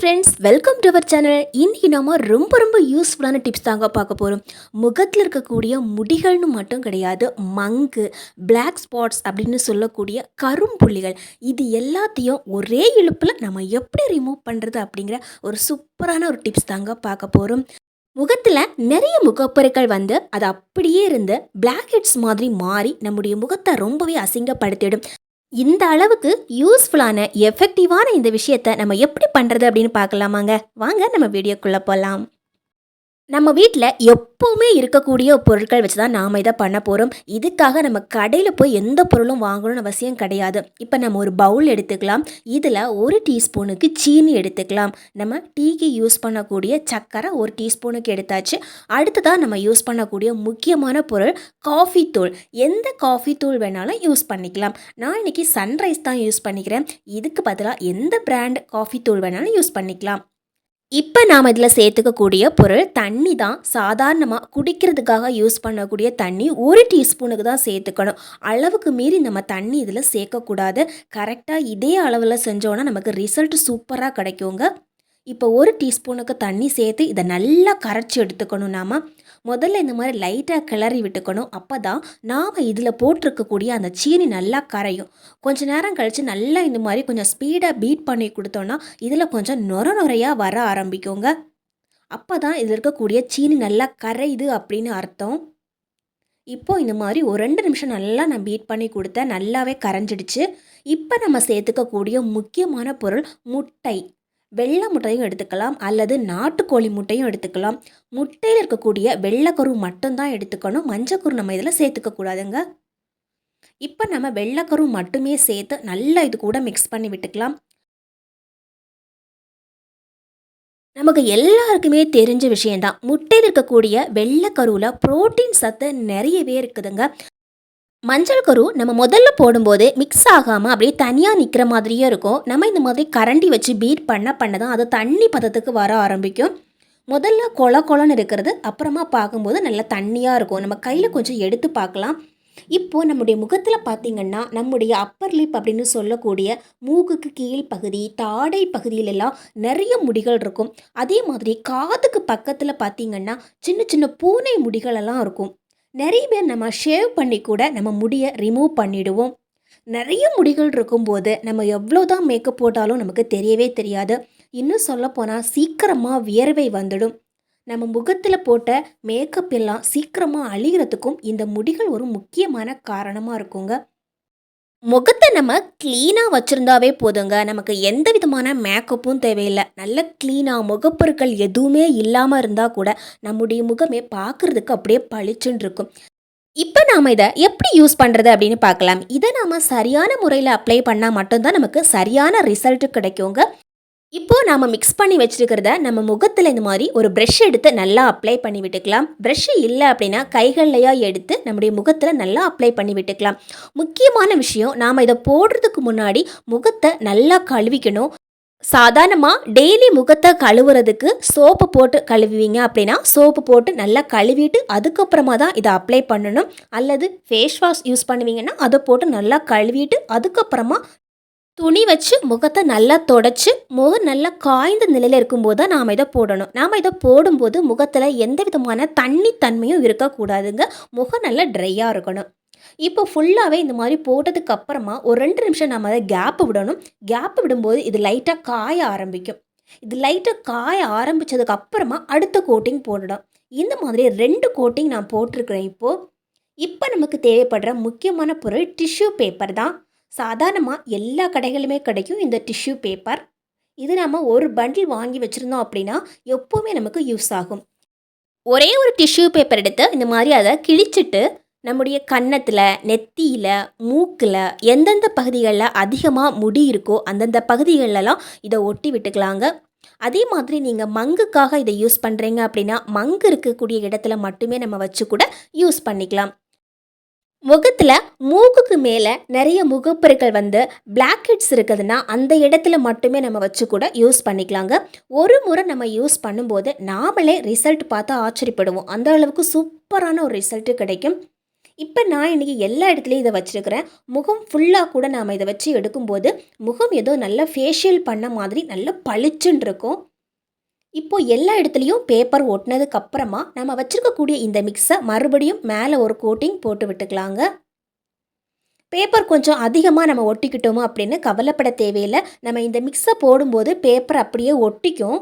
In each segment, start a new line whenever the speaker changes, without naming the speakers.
Friends welcome to our channel இன்றைக்கி நாம் ரொம்ப ரொம்ப யூஸ்ஃபுல்லான டிப்ஸ் தாங்க பார்க்க போகிறோம் முகத்தில் இருக்கக்கூடிய முடிகள்னு மட்டும் கிடையாது மங்கு பிளாக் ஸ்பாட்ஸ் அப்படின்னு சொல்லக்கூடிய கரும்புள்ளிகள் இது எல்லாத்தையும் ஒரே இழுப்பில் நம்ம எப்படி ரிமூவ் பண்ணுறது அப்படிங்கிற ஒரு சூப்பரான ஒரு டிப்ஸ் தாங்க பார்க்க போகிறோம் முகத்தில் நிறைய முகப்பொருட்கள் வந்து அது அப்படியே இருந்து பிளாக் ஹெட்ஸ் மாதிரி மாறி நம்முடைய முகத்தை ரொம்பவே அசிங்கப்படுத்திடும். இந்த அளவுக்கு யூஸ்ஃபுல்லான எஃபெக்டிவான இந்த விஷயத்தை நம்ம எப்படி பண்ணுறது அப்படின்னு பார்க்கலாமாங்க. வாங்க நம்ம வீடியோக்குள்ளே போகலாம் நம்ம வீட்டில் எப்போவுமே இருக்கக்கூடிய பொருட்கள் வச்சு தான் நாம் இதை பண்ண போகிறோம் இதுக்காக நம்ம கடையில் போய் எந்த பொருளும் வாங்கணும்னு அவசியம் கிடையாது. இப்போ நம்ம ஒரு பவுல் எடுத்துக்கலாம். இதில் ஒரு டீஸ்பூனுக்கு சீனி எடுத்துக்கலாம். நம்ம டீக்கு யூஸ் பண்ணக்கூடிய சக்கரை ஒரு டீஸ்பூனுக்கு எடுத்தாச்சு. அடுத்ததாக நம்ம யூஸ் பண்ணக்கூடிய முக்கியமான பொருள் காஃபி தூள். எந்த காஃபி தூள் வேணாலும் யூஸ் பண்ணிக்கலாம். நான் இன்னைக்கு சன்ரைஸ் தான் யூஸ் பண்ணிக்கிறேன். இதுக்கு பதிலாக எந்த பிராண்ட் காஃபி தூள் வேணாலும் யூஸ் பண்ணிக்கலாம். இப்போ நாம் இதில் சேர்த்துக்கக்கூடிய பொருள் தண்ணி தான். சாதாரணமாக குடிக்கிறதுக்காக யூஸ் பண்ணக்கூடிய தண்ணி ஒரு டீஸ்பூனுக்கு தான் சேர்த்துக்கணும். அளவுக்கு மீறி நம்ம தண்ணி இதில் சேர்க்கக்கூடாது. கரெக்டாக இதே அளவில் செஞ்சோன்னா நமக்கு ரிசல்ட் சூப்பராக கிடைக்குங்க. இப்போ ஒரு டீஸ்பூனுக்கு தண்ணி சேர்த்து இதை நல்லா கரைச்சி எடுத்துக்கணும் நாம். முதல்ல இந்த மாதிரி லைட்டாக கிளறி விட்டுக்கணும். அப்போ தான் நாம் இதில் போட்டிருக்கக்கூடிய அந்த சீனி நல்லா கரையும். கொஞ்சம் நேரம் கழித்து நல்லா இந்த மாதிரி கொஞ்சம் ஸ்பீடாக பீட் பண்ணி கொடுத்தோன்னா இதில் கொஞ்சம் நொர நொறையாக வர ஆரம்பிக்குங்க. அப்போ தான் இதில் இருக்கக்கூடிய சீனி நல்லா கரையுது அப்படின்னு அர்த்தம். இப்போது இந்த மாதிரி ஒரு ரெண்டு நிமிஷம் நல்லா நான் பீட் பண்ணி கொடுத்தேன். நல்லாவே கரைஞ்சிடுச்சு. இப்போ நம்ம சேர்த்துக்கக்கூடிய முக்கியமான பொருள் முட்டை. வெள்ளை முட்டையும் எடுத்துக்கலாம் அல்லது நாட்டுக்கோழி முட்டையும் எடுத்துக்கலாம். முட்டையில் இருக்கக்கூடிய வெள்ளைக்கரு மட்டும்தான் எடுத்துக்கணும். மஞ்சக்கரு நம்ம இதில் சேர்த்துக்க கூடாதுங்க. இப்போ நம்ம வெள்ளைக்கரு மட்டுமே சேர்த்து நல்லா இது கூட மிக்ஸ் பண்ணி விட்டுக்கலாம். நமக்கு எல்லாருக்குமே தெரிஞ்ச விஷயம்தான். முட்டையில் இருக்கக்கூடிய வெள்ளைக்கருவில் புரோட்டீன் சத்து நிறையவே இருக்குதுங்க. மஞ்சள் கரு நம்ம முதல்ல போடும்போது மிக்ஸ் ஆகாமல் அப்படியே தனியாக நிற்கிற மாதிரியே இருக்கும். நம்ம இந்த மாதிரி கரண்டி வச்சு பீட் பண்ண பண்ண தான் அது தண்ணி பதத்துக்கு வர ஆரம்பிக்கும். முதல்ல கொல கொலன்னு இருக்கிறது அப்புறமா பார்க்கும்போது நல்லா தண்ணியாக இருக்கும். நம்ம கையில் கொஞ்சம் எடுத்து பார்க்கலாம். இப்போது நம்முடைய முகத்தில் பார்த்திங்கன்னா நம்முடைய அப்பர் லிப் அப்படின்னு சொல்லக்கூடிய மூக்குக்கு கீழ் பகுதி தாடை பகுதியிலெல்லாம் நிறைய முடிகள் இருக்கும். அதே மாதிரி காதுக்கு பக்கத்தில் பார்த்திங்கன்னா சின்ன சின்ன பூனை முடிகளெல்லாம் இருக்கும். நிறைய பேர் நம்ம ஷேவ் பண்ணி கூட நம்ம முடியை ரிமூவ் பண்ணிடுவோம். நிறைய முடிகள் இருக்கும்போது நம்ம எவ்வளோ தான் மேக்கப் போட்டாலும் நமக்கு தெரியவே தெரியாது. இன்னும் சொல்லப்போனால் சீக்கிரமாக வியர்வை வந்துடும். நம்ம முகத்தில் போட்ட மேக்கப் எல்லாம் சீக்கிரமாக அழிகிறதுக்கும் இந்த முடிகள் ஒரு முக்கியமான காரணமாக இருக்குங்க. முகத்தை நம்ம க்ளீனாக வச்சுருந்தாவே போதுங்க. நமக்கு எந்த விதமான மேக்கப்பும் தேவையில்லை. நல்ல க்ளீனாக முகப்பொருட்கள் எதுவுமே இல்லாமல் இருந்தால் கூட நம்முடைய முகமே பார்க்குறதுக்கு அப்படியே பளிச்சுன்னு இருக்கும். இப்போ நாம் இதை எப்படி யூஸ் பண்ணுறது அப்படின்னு பார்க்கலாம். இதை நாம் சரியான முறையில் அப்ளை பண்ணால் மட்டும்தான் நமக்கு சரியான ரிசல்ட் கிடைக்குங்க. நாம் மிக்ஸ் பண்ணி வச்சுருக்கிறத நம்ம முகத்தில் இந்த மாதிரி ஒரு ப்ரெஷ் எடுத்து நல்லா அப்ளை பண்ணி விட்டுக்கலாம். ப்ரஷ் இல்லை அப்படின்னா கைகள்லையா எடுத்து நம்முடைய முகத்தில் நல்லா அப்ளை பண்ணி விட்டுக்கலாம். முக்கியமான விஷயம் நாம் இதை போடுறதுக்கு முன்னாடி முகத்தை நல்லா கழுவிக்கணும். சாதாரணமாக டெய்லி முகத்தை கழுவுறதுக்கு சோப்பு போட்டு கழுவுவீங்க அப்படின்னா சோப்பு போட்டு நல்லா கழுவிட்டு அதுக்கப்புறமா தான் இதை அப்ளை பண்ணணும். அல்லது ஃபேஸ் வாஷ் யூஸ் பண்ணுவீங்கன்னா அதை போட்டு நல்லா கழுவிட்டு அதுக்கப்புறமா துணி வச்சு முகத்தை நல்லா தொடச்சி முகம் நல்லா காய்ந்த நிலையில் இருக்கும்போது தான் நாம் இதை போடணும். நாம் இதை போடும்போது முகத்தில் எந்த விதமான தண்ணி தன்மையும் இருக்கக்கூடாதுங்க. முகம் நல்லா ட்ரையாக இருக்கணும். இப்போ ஃபுல்லாகவே இந்த மாதிரி போட்டதுக்கு அப்புறமா ஒரு ரெண்டு நிமிஷம் நம்ம அதை கேப்பு விடணும். கேப்பு விடும்போது இது லைட்டாக காய ஆரம்பிக்கும். இது லைட்டாக காய ஆரம்பித்ததுக்கு அப்புறமா அடுத்த கோட்டிங் போடணும். இந்த மாதிரி ரெண்டு கோட்டிங் நான் போட்டிருக்கிறேன் இப்போது இப்போ நமக்கு தேவைப்படுற முக்கியமான பொருள் டிஷ்யூ பேப்பர் தான். சாதாரணமாக எல்லா கடைகளுமே கிடைக்கும் இந்த டிஷ்யூ பேப்பர் இது நம்ம ஒரு பண்டில் வாங்கி வச்சுருந்தோம் அப்படின்னா எப்போவுமே நமக்கு யூஸ் ஆகும். ஒரே ஒரு டிஷ்யூ பேப்பர் எடுத்து இந்த மாதிரி அதை கிழிச்சிட்டு நம்முடைய கன்னத்தில் நெத்தியில் மூக்கில் எந்தெந்த பகுதிகளில் அதிகமாக முடி இருக்கோ அந்தந்த பகுதிகளெல்லாம் இதை ஒட்டி விட்டுக்கலாங்க. அதே மாதிரி நீங்கள் மங்குக்காக இதை யூஸ் பண்ணுறீங்க அப்படின்னா மங்கு இருக்கக்கூடிய இடத்துல மட்டுமே நம்ம வச்சு கூட யூஸ் பண்ணிக்கலாம். முகத்தில் மூக்குக்கு மேலே நிறைய முகப்பொருட்கள் வந்து பிளாக் ஹெட்ஸ் இருக்குதுன்னா அந்த இடத்துல மட்டுமே நம்ம வச்சு கூட யூஸ் பண்ணிக்கலாங்க. ஒரு முறை நம்ம யூஸ் பண்ணும்போது நாமளே ரிசல்ட் பார்த்து ஆச்சரியப்படுவோம். அந்த அளவுக்கு சூப்பரான ஒரு ரிசல்ட்டு கிடைக்கும். இப்போ நான் இன்றைக்கி எல்லா இடத்துலையும் இதை வச்சுருக்கிறேன். முகம் ஃபுல்லாக கூட நாம் இதை வச்சு எடுக்கும்போது முகம் ஏதோ நல்லா ஃபேஷியல் பண்ண மாதிரி நல்லா பளிச்சுன்னு இருக்கும். இப்போ எல்லா இடத்துலையும் பேப்பர் ஒட்டினதுக்கு அப்புறமா நம்ம வச்சுருக்கக்கூடிய இந்த மிக்ஸை மறுபடியும் மேலே ஒரு கோட்டிங் போட்டு விட்டுக்கலாங்க. பேப்பர் கொஞ்சம் அதிகமாக நம்ம ஒட்டிக்கிட்டோமோ அப்படின்னு கவலைப்பட தேவையில்லை. நம்ம இந்த மிக்ஸை போடும்போது பேப்பர் அப்படியே ஒட்டிக்கும்.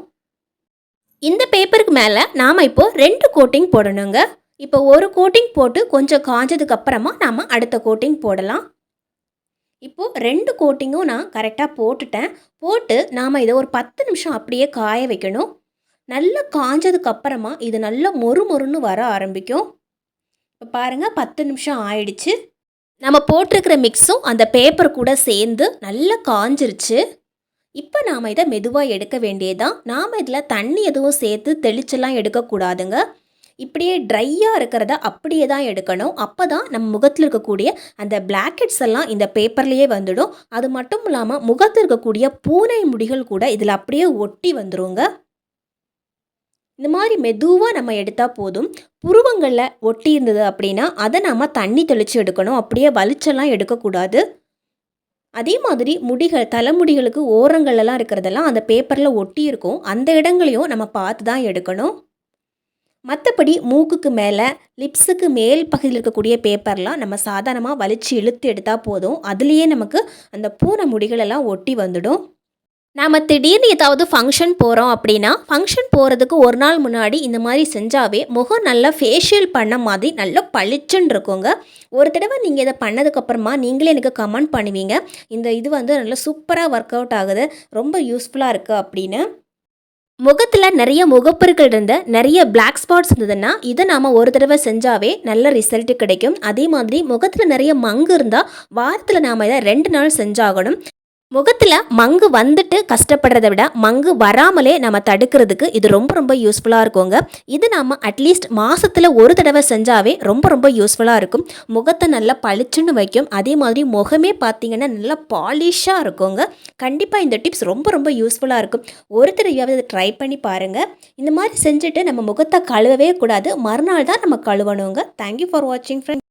இந்த பேப்பருக்கு மேலே நாம் இப்போது ரெண்டு கோட்டிங் போடணுங்க. இப்போ ஒரு கோட்டிங் போட்டு கொஞ்சம் காஞ்சதுக்கு அப்புறமா நாம் அடுத்த கோட்டிங் போடலாம். இப்போது ரெண்டு கோட்டிங்கும் நான் கரெக்டாக போட்டுட்டேன். போட்டு நாம் இதை ஒரு பத்து நிமிஷம் அப்படியே காய வைக்கணும். நல்லா காஞ்சதுக்கு அப்புறமா இது நல்லா மொறு மொறுன்னு வர ஆரம்பிக்கும். இப்போ பாருங்கள் பத்து நிமிஷம் ஆயிடுச்சு. நம்ம போட்டிருக்கிற மிக்ஸும் அந்த பேப்பர் கூட சேர்ந்து நல்லா காஞ்சிருச்சு. இப்போ நாம் இதை மெதுவாக எடுக்க வேண்டியதான் நாம் இதில் தண்ணி எதுவும் சேர்த்து தெளிச்செல்லாம் எடுக்கக்கூடாதுங்க. இப்படியே ட்ரையாக இருக்கிறத அப்படியே தான் எடுக்கணும். அப்போ தான் நம்ம முகத்தில் இருக்கக்கூடிய அந்த பிளாக்கெட்ஸ் எல்லாம் இந்த பேப்பர்லேயே வந்துடும். அது மட்டும் இல்லாமல் முகத்தில் இருக்கக்கூடிய பூனை முடிகள் கூட இதில் அப்படியே ஒட்டி வந்துருங்க. இந்த மாதிரி மெதுவாக நம்ம எடுத்தால் போதும். புருவங்களில் ஒட்டி இருந்தது அப்படின்னா அதை நாம் தண்ணி தெளித்து எடுக்கணும். அப்படியே வலிச்செல்லாம் எடுக்கக்கூடாது. அதே மாதிரி முடிகள் தலைமுடிகளுக்கு ஓரங்கள்லாம் இருக்கிறதெல்லாம் அந்த பேப்பரில் ஒட்டி இருக்கும். அந்த இடங்களையும் நம்ம பார்த்து தான் எடுக்கணும். மற்றபடி மூக்குக்கு மேலே லிப்ஸுக்கு மேல் பகுதியில் இருக்கக்கூடிய பேப்பர்லாம் நம்ம சாதாரணமாக வலிச்சு இழுத்து எடுத்தால் போதும். அதுலேயே நமக்கு அந்த பூனை முடிகளெல்லாம் ஒட்டி வந்துடும். நாம் திடீர்னு ஏதாவது ஃபங்க்ஷன் போகிறோம் அப்படின்னா ஃபங்க்ஷன் போகிறதுக்கு ஒரு நாள் முன்னாடி இந்த மாதிரி செஞ்சாவே முகம் நல்லா ஃபேஷியல் பண்ண மாதிரி நல்லா பளிச்சுன்னு இருக்குங்க. ஒரு தடவை நீங்கள் இதை பண்ணதுக்கப்புறமா நீங்களே எனக்கு கமெண்ட் பண்ணுவீங்க. இந்த இது வந்து நல்லா சூப்பராக ஒர்க் அவுட் ஆகுது ரொம்ப யூஸ்ஃபுல்லாக இருக்குது அப்படின்னு. முகத்தில் நிறைய முகப்பொருட்கள் இருந்த நிறைய பிளாக் ஸ்பாட்ஸ் இருந்ததுன்னா இதை நாம் ஒரு தடவை செஞ்சாவே நல்ல ரிசல்ட் கிடைக்கும். அதே மாதிரி முகத்தில் நிறைய மங்கு இருந்தால் வாரத்தில் நாம் இதை ரெண்டு நாள் செஞ்சாகணும். முகத்தில் மங்கு வந்துட்டு கஷ்டப்படுறத விட மங்கு வராமலே நம்ம தடுக்கிறதுக்கு இது ரொம்ப ரொம்ப யூஸ்ஃபுல்லாக இருக்குங்க. இது நாம் அட்லீஸ்ட் மாதத்தில் ஒரு தடவை செஞ்சாவே ரொம்ப ரொம்ப யூஸ்ஃபுல்லாக இருக்கும். முகத்தை நல்லா பளிச்சுன்னு வைக்கும். அதே மாதிரி முகமே பார்த்திங்கன்னா நல்லா பாலிஷாக இருக்குங்க. கண்டிப்பாக இந்த டிப்ஸ் ரொம்ப ரொம்ப யூஸ்ஃபுல்லாக இருக்கும். ஒரு தடவையாவது இதை ட்ரை பண்ணி பாருங்கள் இந்த மாதிரி செஞ்சுட்டு நம்ம முகத்தை கழுவவே கூடாது. மறுநாள் தான் நம்ம கழுவணுங்க. தேங்க்யூ ஃபார் வாட்சிங் ஃப்ரெண்ட்